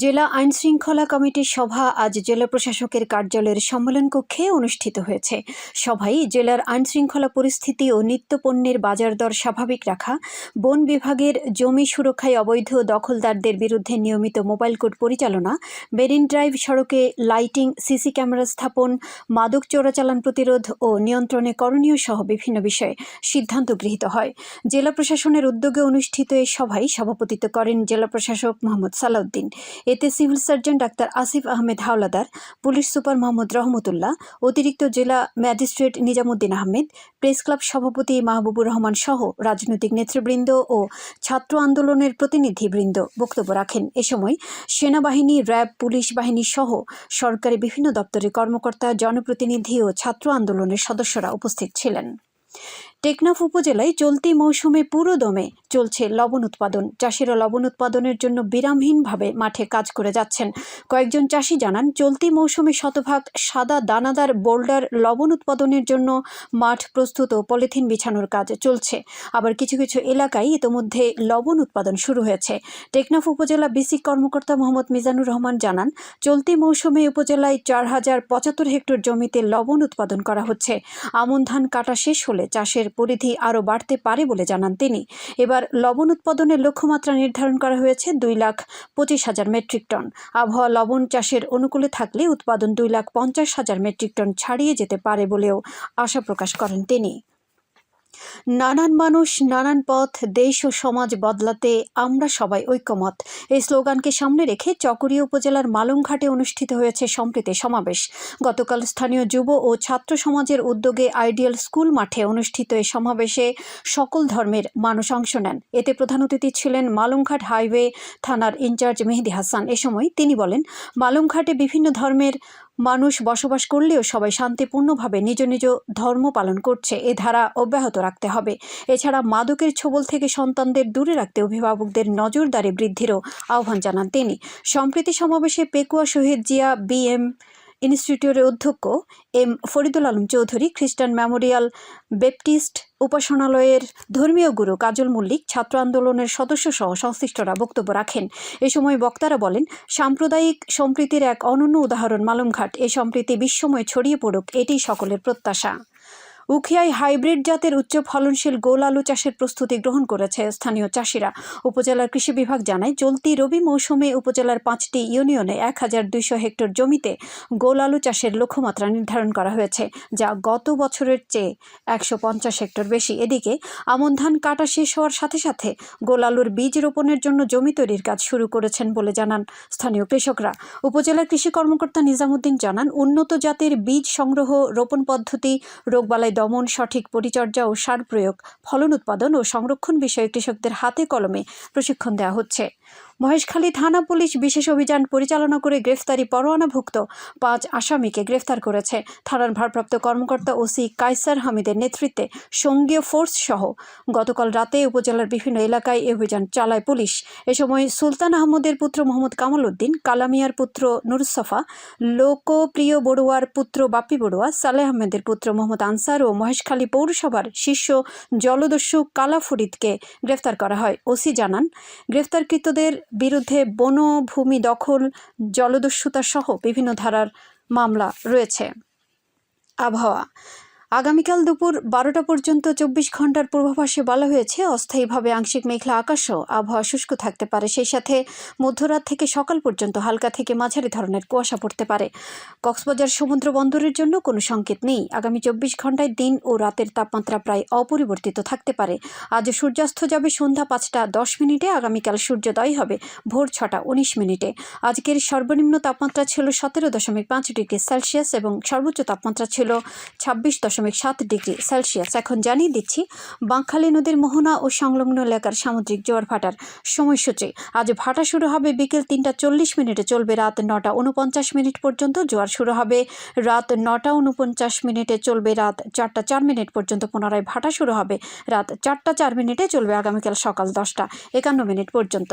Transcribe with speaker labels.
Speaker 1: জেলা আইন শৃঙ্খলা কমিটির সভা আজ জেলা প্রশাসকের কার্যালয়ের সম্মেলন কক্ষে অনুষ্ঠিত হয়েছে। সভায় জেলার আইন শৃঙ্খলা পরিস্থিতি ও নিত্যপণ্যের বাজার দর স্বাভাবিক রাখা, বন বিভাগের জমি সুরক্ষায় অবৈধ দখলদারদের বিরুদ্ধে নিয়মিত মোবাইল কোর্ট পরিচালনা বেরিন ড্রাইভ সড়কে লাইটিং, সিসি ক্যামেরা স্থাপন, মাদক চোরাচালান প্রতিরোধ ও নিয়ন্ত্রণে করণীয় সহ বিভিন্ন বিষয়ে সিদ্ধান্ত গৃহীত হয়। জেলা প্রশাসনের উদ্যোগে অনুষ্ঠিত এই সভায় সভাপতিত্ব করেন জেলা প্রশাসক মোহাম্মদ সালাউদ্দিন। এতে civil surgeon doctor Asif Ahmed Howlader, police super Mohammad Rahmatullah, অতিরিক্ত জেলা magistrate Nizamuddin Ahmed, press club সভাপতি মাহবুবুর রহমান সহ রাজনৈতিক নেতৃবৃন্দ ও ছাত্র আন্দোলনের প্রতিনিধিবৃন্দ বক্তব্য রাখেন। এ সময় সেনাবাহিনী, র্যাব, পুলিশ বাহিনী সহ সরকারি বিভিন্ন দপ্তরের কর্মকর্তা, জনপ্রতিনিধি ও ছাত্র আন্দোলনের সদস্যরা উপস্থিত ছিলেন। টেকনাফ উপজেলায় চলতি মৌসুমে পুরো দমে চলছে লবণ উৎপাদন। চাষিরা লবণ উৎপাদনের জন্য বিরামহীনভাবে মাঠে কাজ করে যাচ্ছেন। কয়েকজন চাষি জানান, চলতি মৌসুমে শতভাগ সাদা দানাদার বোল্ডার লবণ উৎপাদনের জন্য মাঠ প্রস্তুত ও পলিথিন বিছানোর কাজ চলছে। আবার কিছু কিছু এলাকায় ইতোমধ্যে লবণ উৎপাদন শুরু হয়েছে। টেকনাফ উপজেলা বিসিক কর্মকর্তা মোহাম্মদ মিজানুর রহমান জানান, চলতি মৌসুমে উপজেলায় চার হাজার পঁচাত্তর হেক্টর জমিতে লবণ উৎপাদন করা হচ্ছে। আমন ধান কাটা শেষ হলে চাষের পরিধি আরও বাড়তে পারে বলে জানান তিনি। এবার লবণ উৎপাদনের লক্ষ্যমাত্রা নির্ধারণ করা হয়েছে দুই লাখ পঁচিশ হাজার মেট্রিক টন। আবহাওয়া লবণ চাষের অনুকূলে থাকলে উৎপাদন দুই লাখ পঞ্চাশ হাজার মেট্রিক টন ছাড়িয়ে যেতে পারে বলেও আশা প্রকাশ করেন তিনি। নানান মানুষ নানান পথ, দেশ ও সমাজ বদলাতে আমরা সবাই ঐক্যমত। এই স্লোগানকে সামনে রেখে চকরিয়া উপজেলার মালংঘাটে অনুষ্ঠিত হয়েছে সম্প্রীতি সমাবেশ। গতকাল স্থানীয় যুব ও ছাত্র সমাজের উদ্যোগে আইডিয়াল স্কুল মাঠে অনুষ্ঠিত এই সমাবেশে সকল ধর্মের মানুষ অংশ নেন। এতে প্রধান অতিথি ছিলেন মালংঘাট হাইওয়ে থানার ইনচার্জ মেহেদি হাসান। এ সময় তিনি বলেন মালংঘাটে বিভিন্ন ধর্মের মানুষ বসবাস করলেও সবাই শান্তিপূর্ণভাবে নিজ নিজ ধর্ম পালন করছে, এ ধারা অব্যাহত রাখতে হবে। এছাড়া মাদকের ছবল থেকে সন্তানদের দূরে রাখতে অভিভাবকদের নজরদারি বৃদ্ধিরও আহ্বান জানান তিনি। সম্প্রীতি সমাবেশে পেকুয়া শহীদ জিয়া বিএম ইনস্টিটিউটের অধ্যক্ষ এম ফরিদুল আলম চৌধুরী, খ্রিস্টান মেমোরিয়াল বেপটিস্ট উপাসনালয়ের ধর্মীয় গুরু কাজল মল্লিক, ছাত্র আন্দোলনের সদস্য সহ সংশ্লিষ্টরা বক্তব্য রাখেন। এ সময় বক্তারা বলেন, সাম্প্রদায়িক সম্প্রীতির এক অনন্য উদাহরণ মালুমঘাট। এ সম্প্রীতি বিশ্বময় ছড়িয়ে পড়ুক এটি সকলের প্রত্যাশা। উখিয়ায় হাইব্রিড জাতের উচ্চ ফলনশীল গোল আলু চাষের প্রস্তুতি গ্রহণ করেছে স্থানীয় চাষিরা। উপজেলার কৃষি বিভাগ জানায়, চলতি রবি মৌসুমে উপজেলার পাঁচটি ইউনিয়নে এক হাজার দুইশো হেক্টর জমিতে গোল আলু চাষের লক্ষ্যমাত্রা নির্ধারণ করা হয়েছে, যা গত বছরের চেয়ে একশো পঞ্চাশ হেক্টর বেশি। এদিকে, আমন ধান কাটা শেষ হওয়ার সাথে সাথে গোল আলুর বীজ রোপণের জন্য জমি তৈরির কাজ শুরু করেছেন বলে জানান স্থানীয় কৃষকরা। উপজেলার কৃষি কর্মকর্তা নিজামুদ্দিন জানান, উন্নত জাতের বীজ সংগ্রহ, রোপণ পদ্ধতি, রোগবালাই দমন, সঠিক পরিচর্যা ও সার প্রয়োগ, ফলন উৎপাদন ও সংরক্ষণ বিষয়ে কৃষকদের হাতে কলমে প্রশিক্ষণ দেওয়া হচ্ছে। মহেশখালী থানা পুলিশ বিশেষ অভিযান পরিচালনা করে গ্রেফতারি পরোয়ানাভুক্ত পাঁচ আসামিকে গ্রেফতার করেছে। থানার ভারপ্রাপ্ত কর্মকর্তা ওসি কাইসার হামিদের নেতৃত্বে সঙ্গীয় ফোর্স সহ গতকাল রাতে উপজেলার বিভিন্ন এলাকায় এ অভিযান চালায় পুলিশ। এ সময় সুলতান আহমদের পুত্র মোহাম্মদ কামাল উদ্দিন কালামিয়ার পুত্র নুরুসফা, লোকপ্রিয় বড়ুয়ার পুত্র বাপ্পি বড়ুয়া, সালেহ আহমেদের পুত্র মোহাম্মদ আনসার ও মহেশখালী পৌরসভার শীর্ষ জলদস্যু কালা ফরিদকে গ্রেফতার করা হয়। ওসি জানান গ্রেফতারকৃতদের বিরুদ্ধে বনভূমি দখল জলদস্যুতা সহ বিভিন্ন ধারার মামলা রয়েছে। আবহাওয়া আগামীকাল দুপুর বারোটা পর্যন্ত চব্বিশ ঘণ্টার পূর্বাভাসে বলা হয়েছে, অস্থায়ীভাবে আংশিক মেঘলা আকাশও আবহাওয়া শুষ্ক থাকতে পারে। সেই সাথে মধ্যরাত থেকে সকাল পর্যন্ত হালকা থেকে মাঝারি ধরনের কুয়াশা পড়তে পারে। কক্সবাজার সমুদ্র বন্দরের জন্য কোনো সংকেত নেই। আগামী চব্বিশ ঘন্টায় দিন ও রাতের তাপমাত্রা প্রায় অপরিবর্তিত থাকতে পারে। আজ সূর্যাস্ত যাবে সন্ধ্যা পাঁচটা দশ মিনিটে, আগামীকাল সূর্যোদয় হবে ভোর ছটা উনিশ মিনিটে। আজকের সর্বনিম্ন তাপমাত্রা ছিল সতেরো দশমিক পাঁচ ডিগ্রি সেলসিয়াস এবং সর্বোচ্চ তাপমাত্রা ছিল ছাব্বিশ দশমিক সাত ডিগ্রি সেলসিয়াস। এখন জানিয়ে দিচ্ছি, বাঁকখালী নদীর মোহনা ও সংলগ্ন এলাকার সামুদ্রিক জোয়ার ভাটার সময়সূচি। আজ ভাটা শুরু হবে বিকেল তিনটা চল্লিশ মিনিটে, চলবে রাত নটা উনপঞ্চাশ মিনিট পর্যন্ত, জোয়ার শুরু হবে রাত নটা উনপঞ্চাশ মিনিটে, চলবে রাত চারটা চার মিনিট পর্যন্ত, পুনরায় ভাটা শুরু হবে রাত চারটা চার মিনিটে, চলবে আগামীকাল সকাল দশটা একান্ন মিনিট পর্যন্ত।